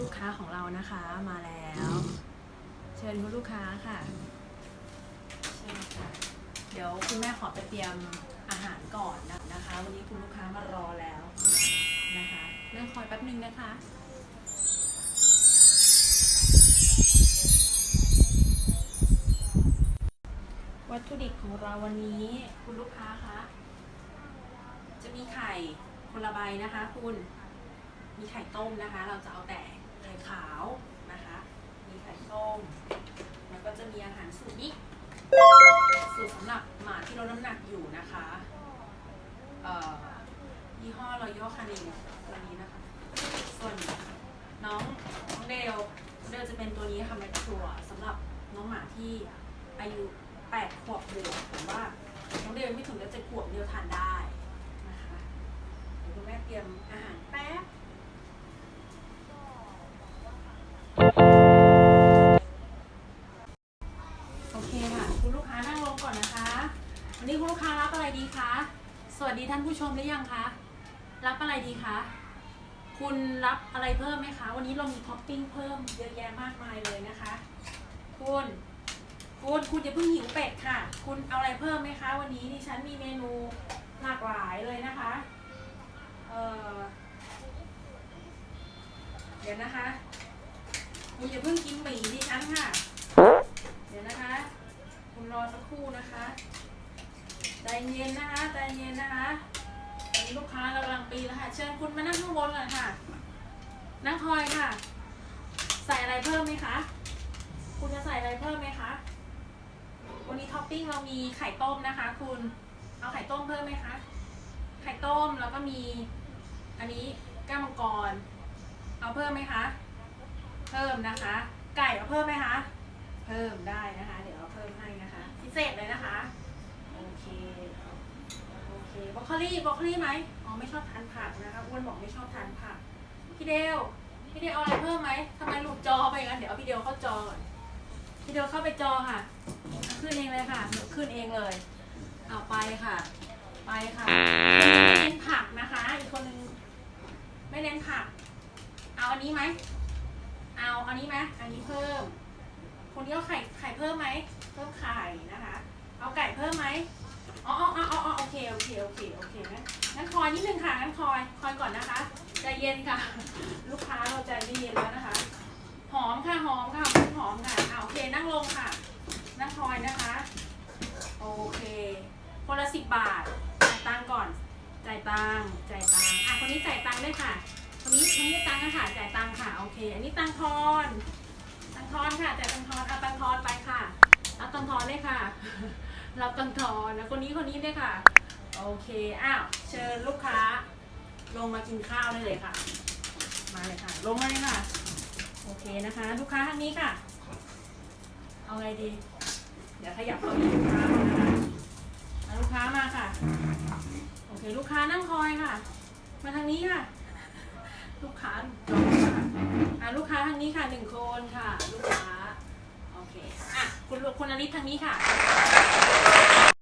ลูกค้าของเรานะคะมาแล้ว เชิญคุณลูกค้าค่ะเชิญค่ะ เดี๋ยวคุณแม่ขอไปเตรียมอาหารก่อนนะคะ วันนี้คุณลูกค้ามารอแล้วนะคะนั่งคอยแป๊บนึงนะคะวัตถุดิบของเราวันนี้คุณลูกค้าคะจะมีไข่คนละใบนะคะ คุณ มีไข่ต้มนะคะ เราจะเอาแต่ ไข่ขาวนะคะ มีไข่ต้ม แล้วก็จะมีอาหารสูตรนี้สูตรสำหรับหมาที่ลดน้ำหนักอยู่นะคะยี่ห้อรอยัลคานิตัวนี้นะคะ ส่วนน้องน้องเดลเดลจะเป็นตัวนี้ค่ะแมคชัวสำหรับน้องหมาที่อายุ 8 ขวบบวกหรือว่า น้องเดลไม่ถึงจะเจ็ดขวบเดลทานได้นะคะเดี๋ยวคุณแม่เตรียมอาหาร ลูกค้ารับอะไรดีคะสวัสดีท่านผู้ชมหรือยังคะรับอะไรดีคะคุณรับอะไรเพิ่มไหมคะ วันนี้เรามีท็อปปิ้งเพิ่มเยอะแยะมากมายเลยนะคะ คุณคุณคุณอย่าเพิ่งหิวเป็ดค่ะ คุณเอาอะไรเพิ่มไหมคะ วันนี้ดิฉันมีเมนูหลากหลายเลยนะคะเออเดี๋ยวนะคะ คุณอย่าเพิ่งกินหมี่ดิฉันค่ะ เดี๋ยวนะคะ คุณรอสักครู่นะคะ เย็นนะคะใจเย็นนะคะตอนนี้ลูกค้าเรากำลังปีแล้วค่ะ เชิญคุณมานั่งข้างบนก่อนค่ะ นั่งคอยค่ะ ใส่อะไรเพิ่มไหมคะ คุณจะใส่อะไรเพิ่มไหมคะ วันนี้ท็อปปิ้งเรามีไข่ต้มนะคะ คุณ เอาไข่ต้มเพิ่มไหมคะ ไข่ต้มแล้วก็มี อันนี้ก้ามังกร เอาเพิ่มไหมคะ เพิ่มนะคะ ไก่เอาเพิ่มไหมคะ เพิ่มได้นะคะ เดี๋ยวเราเพิ่มให้นะคะ พิเศษเลยนะคะ เคโอเคบรอกโคลี่บรอกโคลี่ไหมอ๋อไม่ชอบทานผักนะคะอ้วนบอกไม่ชอบทานผักพี่เดวพี่เดวเอาอะไรเพิ่มไหมทำไมหลุดจอไปงั้นเดี๋ยวเอาพี่เดวเข้าจอก่อนพี่เดวเข้าไปจอค่ะ ขึ้นเองเลยค่ะหนูขึ้นเองเลยเอาไปค่ะ ไปค่ะไม่เน้นผักนะคะ อีกคนนึงไม่เน้นผัก เอาอันนี้ไหมเอาอันนี้ไหมอันนี้เพิ่ม คนที่เอาไข่ไข่เพิ่มไหมเพิ่มไข่นะคะ เคโอเคโอเคโอเคงั้นงั้นคอยนิดนึงค่ะงั้นคอยคอยก่อนนะคะใจเย็นค่ะ ลูกค้าเราใจเย็นแล้วนะคะ หอมค่ะหอมค่ะหอมค่ะอ่าโอเคนั่งลงค่ะ นั่งคอยนะคะโอเคคนละสิบบาทจ่ายตังก่อนจ่ายตังจ่ายตังอะคนนี้จ่ายตังค์ด้วยค่ะคนนี้คนนี้ตังค์อะค่ะจ่ายตังค่ะโอเค อันนี้ตังทอนตังทอนค่ะจ่ายตังทอนเอาตังทอนไปค่ะรับตังทอนเลยค่ะรับตังทอนแล้วคนนี้คนนี้ด้วยค่ะ โอเค อ้าว เชิญลูกค้า ลงมากินข้าวได้เลยค่ะ มาเลยค่ะ ลงมาเลยค่ะ โอเคนะคะ ลูกค้าทางนี้ค่ะ เอาไงดี เดี๋ยวขยับเก้าอี้ลูกค้ามานะคะเอาลูกค้ามาค่ะ โอเค ลูกค้านั่งคอยค่ะ มาทางนี้ค่ะ ลูกค้าจองค่ะอะลูกค้าทางนี้ค่ะหนึ่งคนค่ะ ลูกค้า โอเค อะ คุณลูกคุณอลิศทางนี้ค่ะ